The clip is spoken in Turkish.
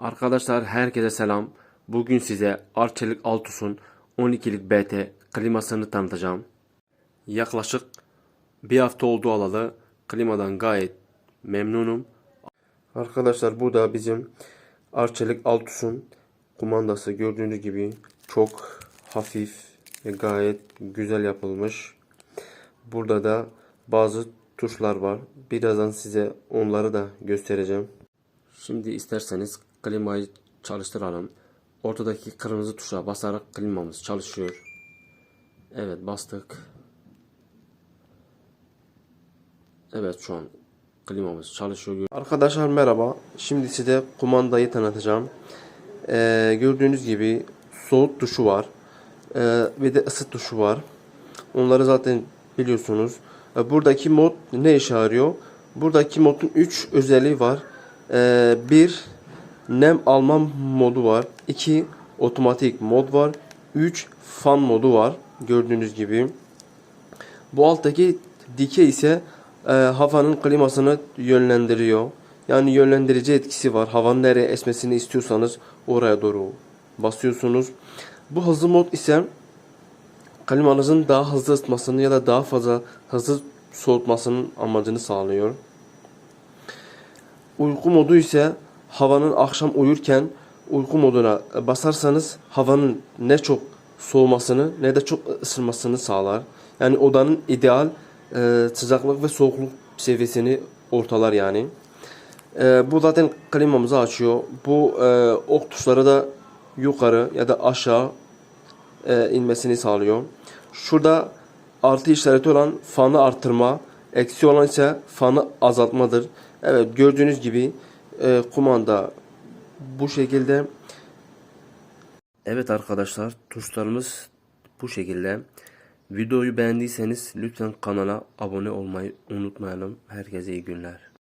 Arkadaşlar herkese selam. Bugün size Arçelik Altus'un 12'lik BT klimasını tanıtacağım. Yaklaşık bir hafta oldu alalı. Klimadan gayet memnunum. Arkadaşlar bu da bizim Arçelik Altus'un kumandası. Gördüğünüz gibi çok hafif ve gayet güzel yapılmış. Burada da bazı tuşlar var. Birazdan size onları da göstereceğim. Şimdi isterseniz klimayı çalıştıralım. Ortadaki kırmızı tuşa basarak klimamız çalışıyor. Evet bastık. Evet şu an klimamız çalışıyor. Arkadaşlar merhaba. Şimdi size kumandayı tanıtacağım. Ee, gördüğünüz gibi soğut tuşu var. Ee, ve de ısı tuşu var. Onları zaten biliyorsunuz. Ee, buradaki mod ne işe yarıyor? Buradaki modun 3 özelliği var. Ee, bir nem alma modu var. 2 otomatik mod var. 3 fan modu var. Gördüğünüz gibi. Bu alttaki dike ise e, havanın klimasını yönlendiriyor. Yani yönlendirici etkisi var. Havanın nereye esmesini istiyorsanız oraya doğru basıyorsunuz. Bu hızlı mod ise klimanızın daha hızlı ısıtmasını ya da daha fazla hızlı soğutmasının amacını sağlıyor. Uyku modu ise havanın akşam uyurken uyku moduna basarsanız havanın ne çok soğumasını ne de çok ısınmasını sağlar. Yani odanın ideal e, sıcaklık ve soğukluk seviyesini ortalar yani. E, bu zaten klimamızı açıyor. Bu e, ok tuşları da yukarı ya da aşağı e, inmesini sağlıyor. Şurada artı işareti olan fanı arttırma, eksi olan ise fanı azaltmadır. Evet gördüğünüz gibi e, kumanda bu şekilde. Evet arkadaşlar tuşlarımız bu şekilde. Videoyu beğendiyseniz lütfen kanala abone olmayı unutmayalım. Herkese iyi günler.